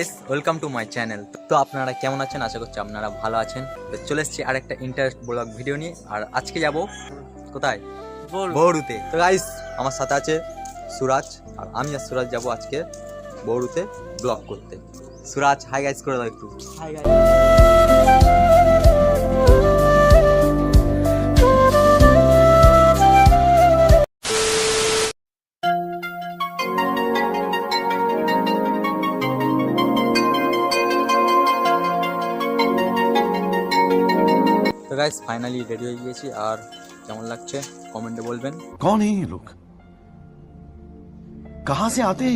Guys welcome to my channel তো আপনারা কেমন আছেন? আশা করছি আপনারা ভালো আছেন। তো চলে এসেছি আরেকটা ইন্টারেস্ট ব্লগ ভিডিও নিয়ে। আর আজকে যাব কোথায়? বৌরুতে তো গাইস আমার সাথে আছে সুরাজ। আর আমি আর সুরাজ যাব আজকে বৌরুতে ব্লগ করতে। সুরাজ হাই গাইস করে দাও একটু। তো গাইস ফাইনালি রেডি হয়ে গিয়েছি। আর কেমন লাগছে? কমেন্টে বলবেন। কোন এই লোক কাহা সে আতে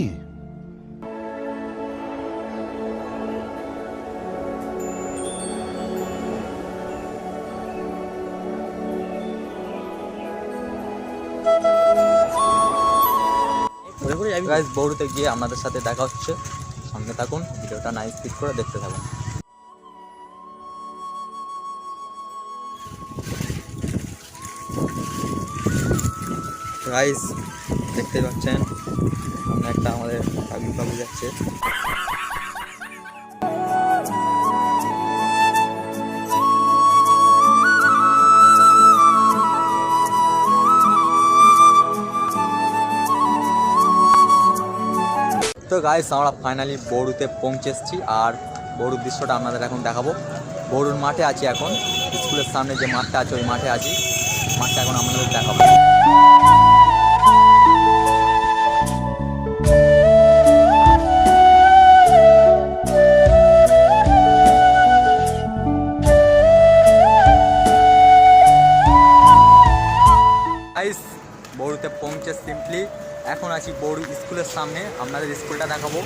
গাইস বৌরুতে গিয়ে আমাদের সাথে দেখা হচ্ছে। সঙ্গে থাকুন ভিডিওটা নাইস ক্লিক করে দেখতে থাকুন। গাইস দেখতে পাচ্ছেন। সামনে একটা আমাদের কাকু কাকু যাচ্ছে। তো গাইস আমরা ফাইনালি বড়ুতে পৌঁছে এসেছি। আর বড়ুর দৃশ্যটা আপনাদের এখন দেখাবো। বড়ুর মাঠে আছি এখন। স্কুলের সামনে যে মাঠটা আছে, ওই মাঠে আছি। মাঠটা এখন আপনাদের দেখাবো। পৌঁছে সিম্পলি এখন আছি বড় স্কুলের সামনে আপনাদের স্কুলটা দেখাবো।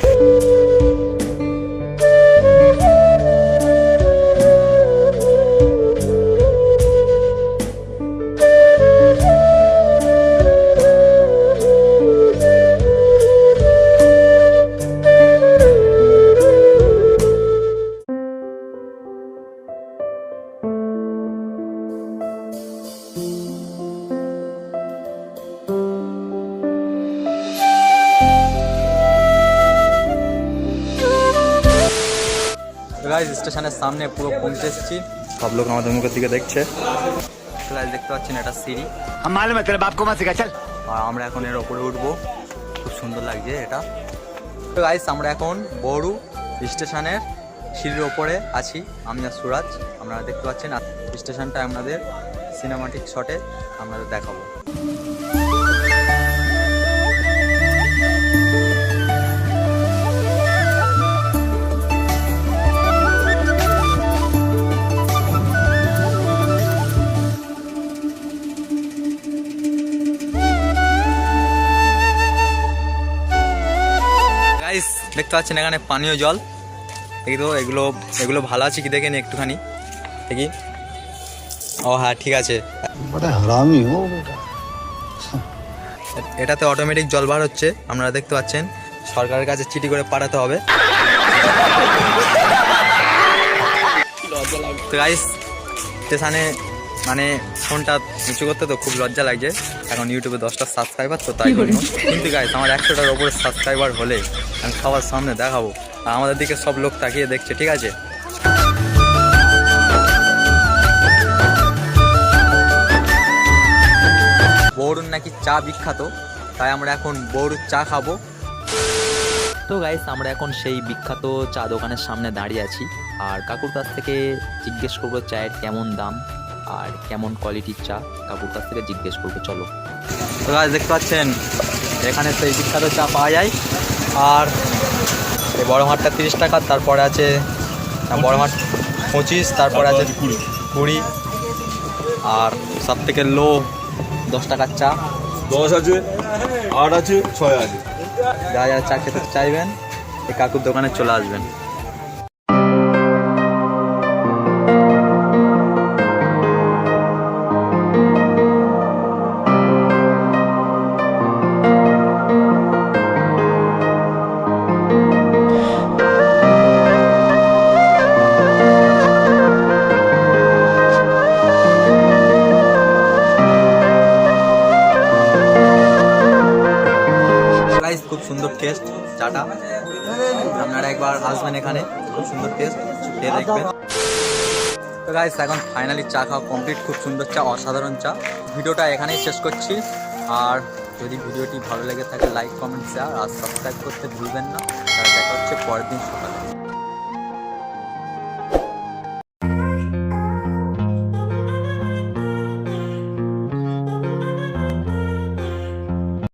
গাইজ স্টেশনের সামনে পুরো পৌঁছে এসেছি। সব লোক আমাদের মুখের দিকে দেখছে। গাইস দেখতে পাচ্ছেন এটা সিঁড়ি। মালুম তোর বাপ কমা শিখা আর আমরা এখন এর ওপরে উঠবো। খুব সুন্দর লাগছে এটা। তো গাইজ আমরা এখন বড়ু স্টেশনের সিঁড়ির ওপরে আছি। আমি আর সুরাজ। আপনারা দেখতে পাচ্ছেন স্টেশনটা আপনাদের সিনেমাটিক শটে আপনাদের দেখাবো। দেখতে পাচ্ছেন এখানে পানীয় জল। দেখি তো এগুলো এগুলো ভালো আছে কি দেখেন একটুখানি? দেখি। ও হ্যাঁ ঠিক আছে। এটাতে অটোমেটিক জল বার হচ্ছে আপনারা দেখতে পাচ্ছেন। সরকারের কাছে চিঠি করে পাঠাতে হবে। স্টেশনে মানে ফোনটা উঁচু করতে তো খুব লজ্জা লাগছে। এখন ইউটিউবে দশটা সাবস্ক্রাইবার তো তাই জন্য। কিন্তু গাইস আমার একশোটার ওপরে সাবস্ক্রাইবার হলে আমি সবার সামনে দেখাবো। আর আমাদের দিকে সব লোক তাকিয়ে দেখছে ঠিক আছে? বৌরুর নাকি চা বিখ্যাত তাই আমরা এখন বৌরুর চা খাব। তো গাইস আমরা এখন সেই বিখ্যাত চা দোকানের সামনে দাঁড়িয়ে আছি। আর কাকুর কাছ থেকে জিজ্ঞেস করব চায়ের কেমন দাম। আর কেমন কোয়ালিটির চা কাকুর কাছ থেকে জিজ্ঞেস করব চলো। তো গাছ দেখতে পাচ্ছেন এখানে সেই বিখ্যাত চা পাওয়া যায়। আর এই বড় মাঠটা তিরিশ টাকা তারপরে আছে বড় মাঠ পঁচিশ তারপরে আছে কুড়ি। আর সব থেকে লো দশ টাকার চা। দশ আছে আট আছে ছয় আছে। যা যা চা খেতে চাইবেন এই কাকুর দোকানে চলে আসবেন। খুব সুন্দর টেস্ট চাটা আপনারা একবার আসবেন এখানে, খুব সুন্দর টেস্ট খেয়ে দেখবেন। তো গাইস এখন ফাইনালি চা খাওয়া কমপ্লিট খুব সুন্দর চা, অসাধারণ চা। ভিডিওটা এখানেই শেষ করছি। আর যদি ভিডিওটি ভালো লেগে থাকে লাইক কমেন্ট শেয়ার আর সাবস্ক্রাইব করতে ভুলবেন না। আর দেখা হচ্ছে পরের দিন সকালে।